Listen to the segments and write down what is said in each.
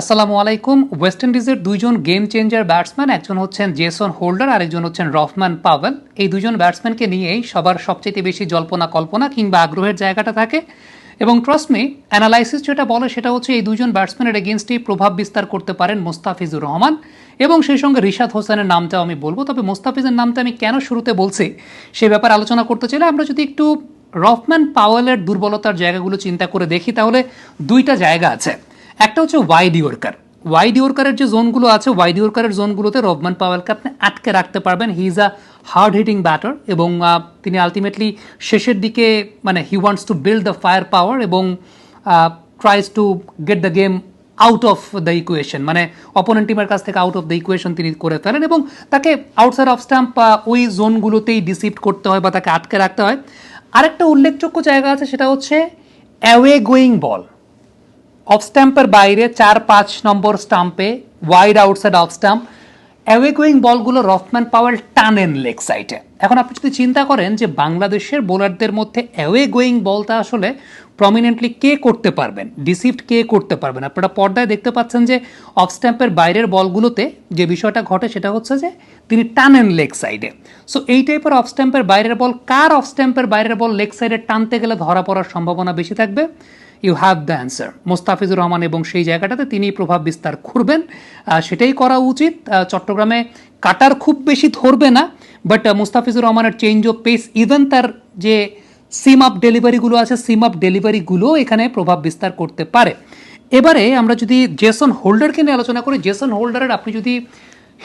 আসসালামু আলাইকুম। ওয়েস্ট ইন্ডিজের দুইজন গেম চেঞ্জার ব্যাটসম্যান একজন হচ্ছেন জেসন হোল্ডার আর একজন হচ্ছেন রফম্যান পাওয়েল এই দুজন ব্যাটসম্যানকে নিয়েই সবার সবচেয়ে বেশি জল্পনা কল্পনা কিংবা আগ্রহের জায়গাটা থাকে। এবং ট্রাস্ট মি অ্যানালাইসিস যেটা বলে সেটা হচ্ছে এই দুজন ব্যাটসম্যানের এগেনস্টেই প্রভাব বিস্তার করতে পারেন মোস্তাফিজুর রহমান। এবং সেই সঙ্গে রিশাদ হোসেনের নামটাও আমি বলব। তবে মোস্তাফিজের নামটা আমি কেন শুরুতে বলছি সে ব্যাপারে আলোচনা করতে চাইলে আমরা যদি একটু রফম্যান পাওয়েলের দুর্বলতার জায়গাগুলো চিন্তা করে দেখি, তাহলে দুইটা জায়গা আছে। একটা হচ্ছে ওয়াইড ইয়র্কার ওয়াইড ইয়র্কারের যে জোনগুলো আছে ওয়াইড ইয়র্কারের জোনগুলোতে রবমান পাওয়েলকে আপনি আটকে রাখতে পারবেন। He is a hard hitting batter এবং তিনি আলটিমেটলি শেষের দিকে মানে he wants to build the fire power এবং tries to get the game out of the equation মানে অপোনেন্ট টিমের কাছ থেকে আউট অফ দ্য ইকুয়েশন তিনি করে ফেলেন এবং তাকে আউটসাইড অফ স্ট্যাম্প ওই জোনগুলোতেই ডিসিপ্ট করতে হয় বা তাকে আটকে রাখতে হয়। আরেকটা উল্লেখযোগ্য জায়গা আছে, সেটা হচ্ছে অ্যাওয়ে গোয়িং বল অফ স্ট্যাম্পের বাইরে চার পাঁচ নম্বর স্টাম্পে wide outside off stump away বলগুলো রফম্যান পাওয়েল টানেন লেগ সাইডে। এখন আপনি যদি চিন্তা করেন যে বাংলাদেশের বোলারদের মধ্যে অ্যাওয়ে গোয়িং বলটা আসলে প্রমিনেন্টলি কে করতে পারবেন? ডিসিপ্ট কে করতে পারবেন? আপনারা পর্দায় দেখতে পাচ্ছেন যে অফ স্ট্যাম্পের বাইরের বলগুলোতে যে বিষয়টা ঘটে সেটা হচ্ছে যে তিনি টানেন লেগ সাইডে সো এই টাইপের অফ স্ট্যাম্পের বাইরের বল, কার অফ স্ট্যাম্পের বাইরের বল লেগ সাইডে টানতে গেলে ধরা পড়ার সম্ভাবনা বেশি থাকবে? You have the answer Mustafizur Rahman এবং সেই জায়গাটাতে তিনি প্রভাব বিস্তার করবেন। সেটাই করা উচিত। চট্টগ্রামে কাটার খুব বেশি ধরবে না বাট মুস্তাফিজুর রহমানের চেঞ্জ অফ পেস ইভেন তার যে সিম আপ ডেলিভারিগুলো আছে সিম আপ ডেলিভারিগুলো এখানে প্রভাব বিস্তার করতে পারে। এবারে আমরা যদি জেসন হোল্ডারকে নিয়ে আলোচনা করি জেসন হোল্ডারের আপনি যদি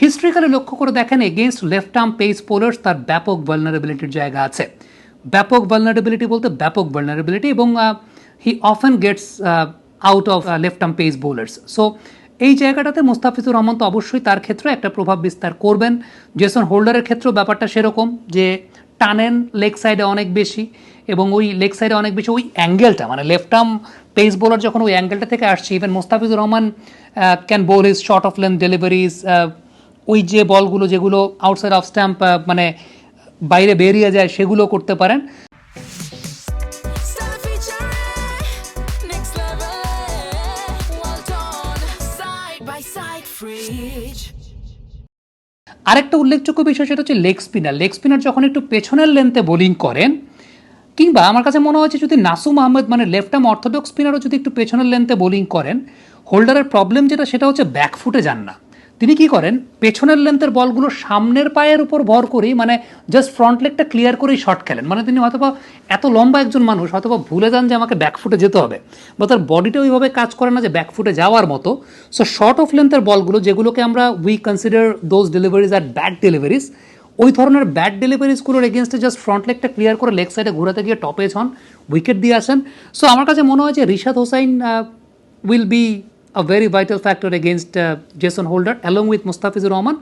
হিস্ট্রিক্যালি লক্ষ্য করে দেখেন against left arm pace bowlers তার ব্যাপক ভালনারেবিলিটির জায়গা আছে। ব্যাপক ভালনারেবিলিটি বলতে ব্যাপক ভালনারেবিলিটি এবং he often gets out of left arm pace bowlers so এই জায়গাটাতে মুস্তাফিজুর রহমান তো অবশ্যই তার ক্ষেত্রে একটা প্রভাব বিস্তার করবেন। জেসন হোল্ডারের ক্ষেত্রেও ব্যাপারটা সেরকম যে টানেন লেগ সাইডে অনেক বেশি এবং ওই লেগ সাইডে অনেক বেশি ওই অ্যাঙ্গেলটা মানে লেফট আর্ম পেস বোলার যখন ওই অ্যাঙ্গেলটা থেকে আসছে even Mustafizur Rahman can bowl is short of length deliveries ওই যে বলগুলো যেগুলো আউটসাইড অফ স্ট্যাম্প মানে বাইরে বেরিয়ে যায় সেগুলো করতে পারেন। আরেকটা উল্লেখযোগ্য বিষয় সেটা হচ্ছে লেগ স্পিনার লেগ স্পিনার যখন একটু পেছনের লেন্থে বোলিং করেন, কিংবা আমার কাছে মনে হয়েছে যদি নাসুম আহমেদ মানে লেফট আর্ম অর্থোডক্স স্পিনারও যদি একটু পেছনের লেন্থে বোলিং করেন হোল্ডারের প্রবলেম যেটা সেটা হচ্ছে ব্যাকফুটে যান না। তিনি কি করেন? পেছনের লেন্থের বলগুলো সামনের পায়ের উপর ভর করেই মানে জাস্ট ফ্রন্ট লেগটা ক্লিয়ার করেই শট খেলেন। মানে তিনি হয়তোবা এত লম্বা একজন মানুষ, হয়তোবা ভুলে যান যে আমাকে ব্যাকফুটে যেতে হবে। বা তার বডিটা ওইভাবে কাজ করে না যে ব্যাকফুটে যাওয়ার মতো। সো শর্ট অফ লেন্থের বলগুলো যেগুলোকে আমরা we consider those deliveries are bad deliveries ওই ধরনের ব্যাড ডেলিভারিজগুলোর এগেনস্টে জাস্ট ফ্রন্ট লেগটা ক্লিয়ার করে লেগ সাইডে ঘোরাতে গিয়ে টপেজ হন উইকেট দিয়ে আসেন। সো আমার কাছে মনে হয় যে Rishad Hossain will be a very vital factor against Jason Holder along with Mustafizur Rahman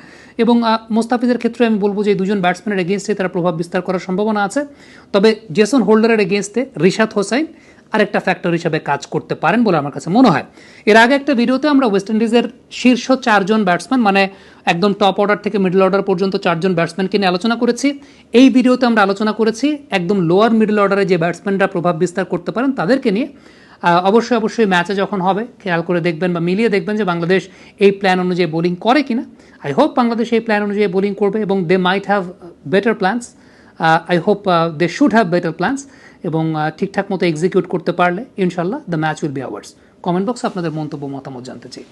এবং মুস্তাফিজের ক্ষেত্রে আমি বলব যে দুজন ব্যাটসম্যানের এগেনস্টে তারা প্রভাব বিস্তার করার সম্ভাবনা আছে। তবে জেসন হোল্ডারের এগেনস্টে রিশাদ হোসাইন আরেকটা ফ্যাক্টর হিসাবে কাজ করতে পারেন বলে আমার কাছে মনে হয়। এর আগে একটা ভিডিওতে আমরা ওয়েস্ট ইন্ডিজের শীর্ষ চারজন ব্যাটসম্যান মানে একদম টপ অর্ডার থেকে মিডল অর্ডার পর্যন্ত চারজন ব্যাটসম্যানকে নিয়ে আলোচনা করেছি। এই ভিডিওতে আমরা আলোচনা করেছি একদম লোয়ার মিডল অর্ডারে যে ব্যাটসম্যানরা প্রভাব বিস্তার করতে পারেন, তাদেরকে নিয়ে। অবশ্যই অবশ্যই ম্যাচে যখন হবে, খেয়াল করে দেখবেন বা মিলিয়ে দেখবেন যে বাংলাদেশ এই প্ল্যান অনুযায়ী বোলিং করে কিনা। আই হোপ বাংলাদেশ এই প্ল্যান অনুযায়ী বোলিং করবে এবং they might have better plans I hope they should have better plans এবং ঠিকঠাক মতো এক্সিকিউট করতে পারলে, ইনশাল্লাহ the match will be ours comment বক্সে আপনাদের মন্তব্য, মতামত জানতে চাই।